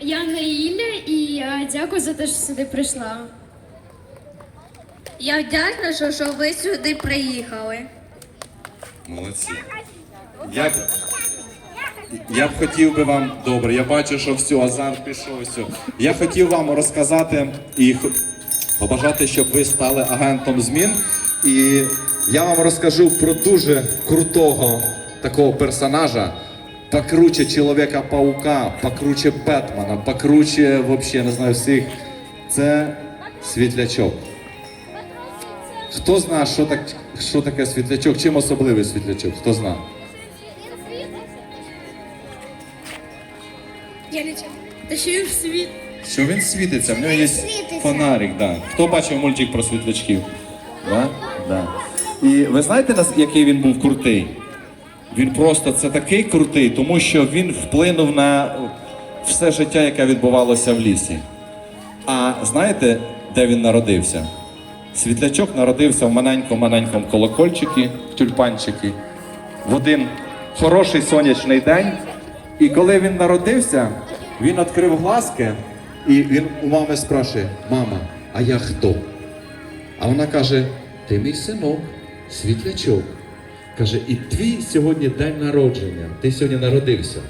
Я Наїля і я дякую за те, що сюди прийшла. Я вдячна, що, що ви сюди приїхали. Молодці. Я, б- я б хотів би вам добре, я бачу, що все, азарт пішов, все. Я хотів вам розказати і х- побажати, щоб ви стали агентом змін. І я вам розкажу про дуже крутого такого персонажа. Покруче Чоловіка-паука, покруче Бетмена, покруче вообще, не знаю, всіх. Це світлячок. Хто знає, що, так, що таке світлячок? Чим особливий світлячок? Хто знає? Я нічого. Та ще й в світ. Що він світиться, в нього є фонарик. Да. Хто бачив мультик про світлячків? Да? Да. І ви знаєте, який він був крутий? Він просто це такий крутий, тому що він вплинув на все життя, яке відбувалося в лісі. А знаєте, де він народився? Світлячок народився в маленькому-маленькому колокольчикі, тюльпанчики, в один хороший сонячний день. І коли він народився, він відкрив глазки, і він у мами спрашує: Мама, а я хто? А вона каже: Ти мій синок, світлячок. Каже, і твій сьогодні день народження. Ти сьогодні народився.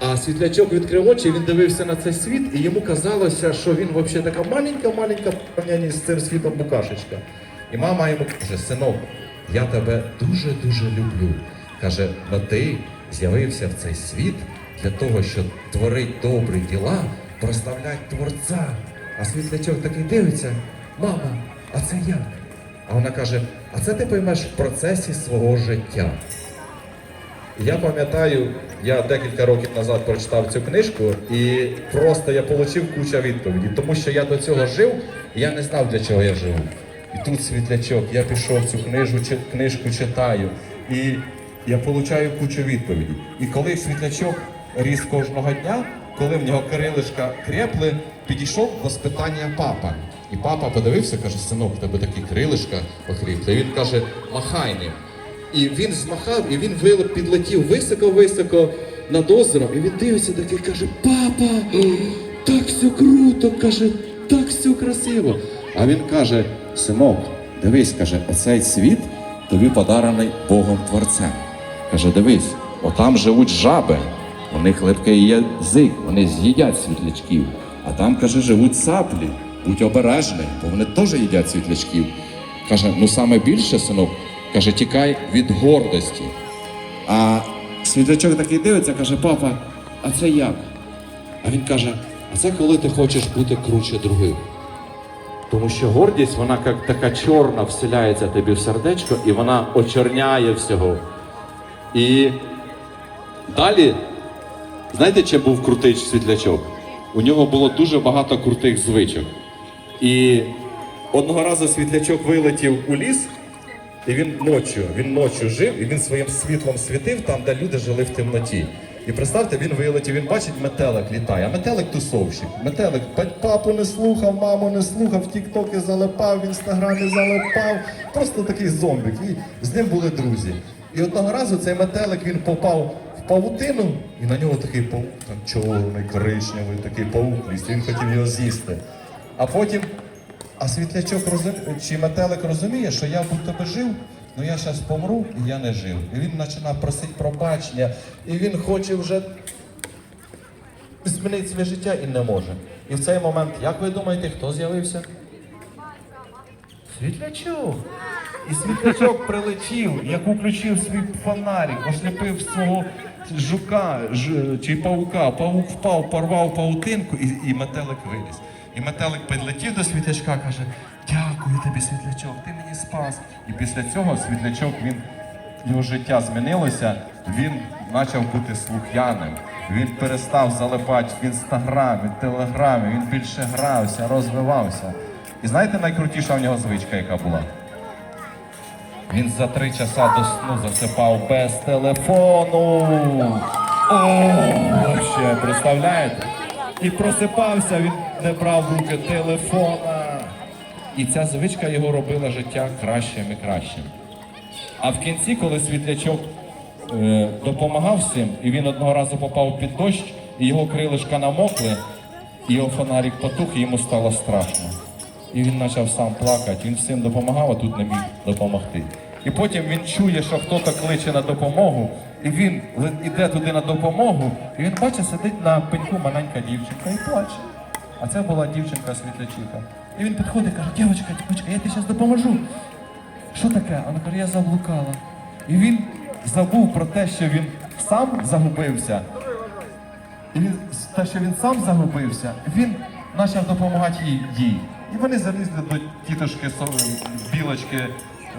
А світлячок відкрив очі, він дивився на цей світ, і йому казалося, що він взагалі така маленька-маленька в порівнянні з цим світом букашечка. І мама йому каже: синок, я тебе дуже-дуже люблю. Каже, но ти з'явився в цей світ для того, щоб творити добрі діла, прославляти Творця. А світлячок такий дивиться, мама, а це як? А вона каже: а це ти поймеш в процесі свого життя. Я пам'ятаю, я декілька років назад прочитав цю книжку, і просто я отримав кучу відповідей, тому що я до цього жив, і я не знав, для чого я живу. І тут світлячок, я пішов цю книжку, книжку читаю, і я отримую кучу відповідей. І коли світлячок ріс кожного дня, коли в нього крилишка крепли, підійшов до спитання папа. І папа подивився, каже, синок, в тебе такі крилишка окріпли. І він каже, махай ним. І він змахав, і він підлетів високо-високо над озером, і він дивиться такий, каже, папа, так все круто, каже, так все красиво. А він каже, синок, дивись, каже, оцей світ тобі подарений Богом Творцем. Каже, дивись, отам живуть жаби, у них липкий язик, вони з'їдять світлячків. А там, каже, живуть саплі. Будь обережний, бо вони теж їдять світлячків. Каже, ну саме більше, синок, каже, тікай від гордості. А світлячок такий дивиться, каже, папа, а це як? А він каже, а це коли ти хочеш бути круче других. Тому що гордість, вона як така чорна вселяється тобі в сердечко, і вона очорняє всього. І далі, знаєте, чим був крутий світлячок? У нього було дуже багато крутих звичок. І одного разу світлячок вилетів у ліс, і він ночі, він ночі жив, і він своїм світлом світив там, де люди жили в темноті. І представте, він вилетів, він бачить, метелик літає, а метелик тусовщик. Метелик па- папу не слухав, маму не слухав, тіктоки залипав, в інстаграмі залипав. Просто такий зомбік. І з ним були друзі. І одного разу цей метелик він попав в павутину, і на нього такий паук, там чорний, коричневий, такий паук ліз. Він хотів його з'їсти. А потім а світлячок розуміє, чи метелик розуміє, що я будь би жив, ну я зараз помру і я не жив. І він починає просити пробачення, і він хоче вже змінити своє життя і не може. І в цей момент, як ви думаєте, хто з'явився? Світлячок. І світлячок прилетів, як включив свій фонарик, осліпив свого жука ж, чи паука. Паук впав, порвав паутинку і, і метелик виліз. І метелик підлетів до світлячка, каже: Дякую тобі, світлячок, ти мені спас. І після цього світлячок він його життя змінилося. Він почав бути слух'яним. Він перестав залипати в інстаграмі, телеграмі, він більше грався, розвивався. І знаєте, найкрутіша в нього звичка, яка була? Він за три часа до сну засипав без телефону. О, вообще, представляєте? І просипався, він не брав в руки телефона. І ця звичка його робила життя кращим і кращим. А в кінці, коли світлячок е, допомагав всім, і він одного разу попав під дощ, і його крилишка намокли, і його фонарик потух, і йому стало страшно. І він почав сам плакати, він всім допомагав, а тут не міг допомогти. І потім він чує, що хтось кличе на допомогу, і він іде туди на допомогу, і він бачить, сидить на пеньку маленька дівчинка і плаче. А це була дівчинка світлячиха. І він підходить і каже, дівчинка, дівчинка, я тобі зараз допоможу. Що таке? Вона каже, я заблукала. І він забув про те, що він сам загубився. І він, те, що він сам загубився, він почав допомагати їй. їй. І вони залізли до тітушки білочки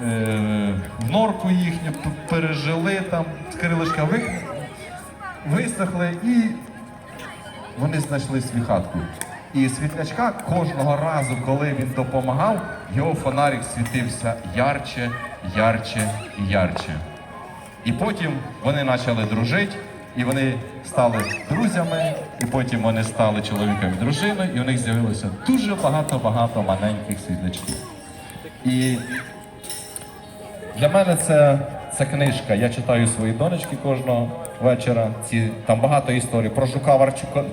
е, в норку їхню, пережили там, крилишка ви, висохли і вони знайшли свій хатку. І світлячка кожного разу, коли він допомагав, його фонарик світився ярче, ярче і ярче. І потім вони почали дружити, і вони стали друзями, і потім вони стали чоловіком і дружиною, і у них з'явилося дуже багато-багато маленьких світлячків. І для мене це, це книжка. Я читаю свої донечки кожного вечора. Ці, там багато історій про жука Варчука,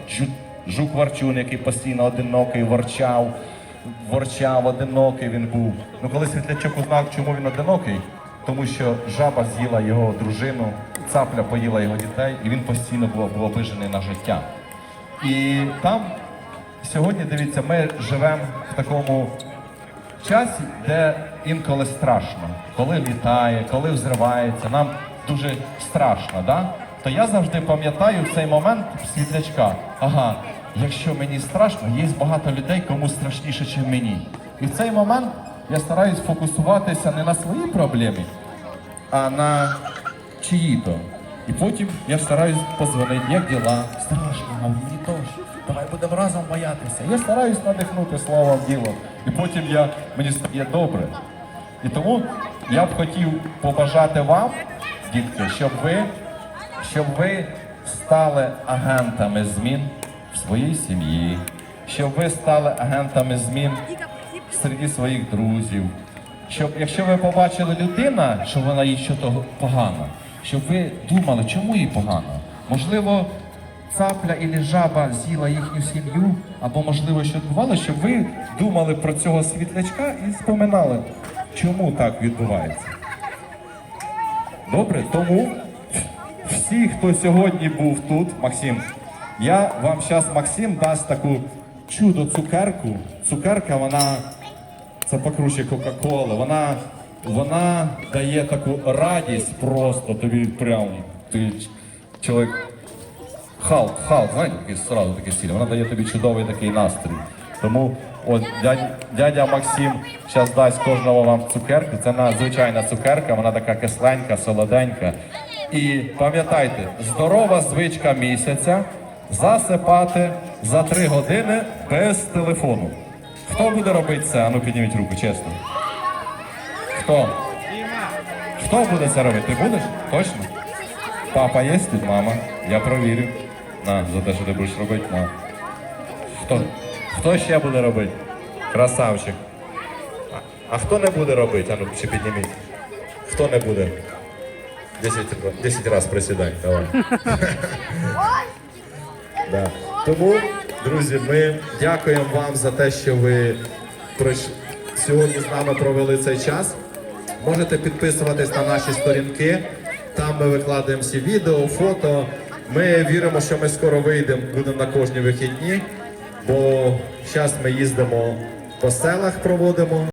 жук Варчун, який постійно одинокий, ворчав, ворчав, одинокий він був. Ну коли світлячок узнав, чому він одинокий, тому що жаба з'їла його дружину, цапля поїла його дітей, і він постійно був, був обижений на життя. І там сьогодні, дивіться, ми живемо в такому часі, де інколи страшно, коли літає, коли взривається, нам дуже страшно, да? То я завжди пам'ятаю цей момент світлячка. Ага, якщо мені страшно, є багато людей, кому страшніше, ніж мені. І в цей момент я стараюсь фокусуватися не на своїй проблемі, а на чиї-то. І потім я стараюсь позвонити, як діла, страшно, а мені теж. Давай будемо разом боятися. Я стараюсь надихнути словом діло. І потім я, мені стає добре. І тому я б хотів побажати вам, дітки, щоб ви, щоб ви стали агентами змін в своїй сім'ї, щоб ви стали агентами змін серед своїх друзів. Щоб якщо ви побачили людина, що вона їй щось погано, щоб ви думали, чому їй погано? Можливо, цапля і жаба з'їла їхню сім'ю, або можливо, що відбувалося, щоб ви думали про цього світлячка і споминали, чому так відбувається. Добре, тому всі, хто сьогодні був тут, Максим, я вам зараз Максим дасть таку чудо цукерку. Цукерка, вона це покруче Кока-Коли. Вона, вона дає таку радість просто тобі прям. Ти чоловік. Халк, Халк, знаєте, такий сразу такий стиль. Вона дає тобі чудовий такий настрій. Тому от дядя, дядя Максим зараз дасть кожного вам цукерку. Це надзвичайна цукерка, вона така кисленька, солоденька. І пам'ятайте, здорова звичка місяця засипати за три години без телефону. Хто буде робити це? Ану підніміть руку, чесно. Хто? Хто буде це робити? Ти будеш? Точно? Папа є тут, мама. Я провірю. На, за те, що ти будеш робити. На. Хто? Хто ще буде робити? Красавчик. А, а хто не буде робити? Ану, ще підніміть. Хто не буде? Десять, десять разів присідай, давай. Да. Тому, друзі, ми дякуємо вам за те, що ви сьогодні з нами провели цей час. Можете підписуватись на наші сторінки. Там ми викладаємо всі відео, фото. Ми віримо, що ми скоро вийдемо, будемо на кожні вихідні, бо зараз ми їздимо по селах, проводимо.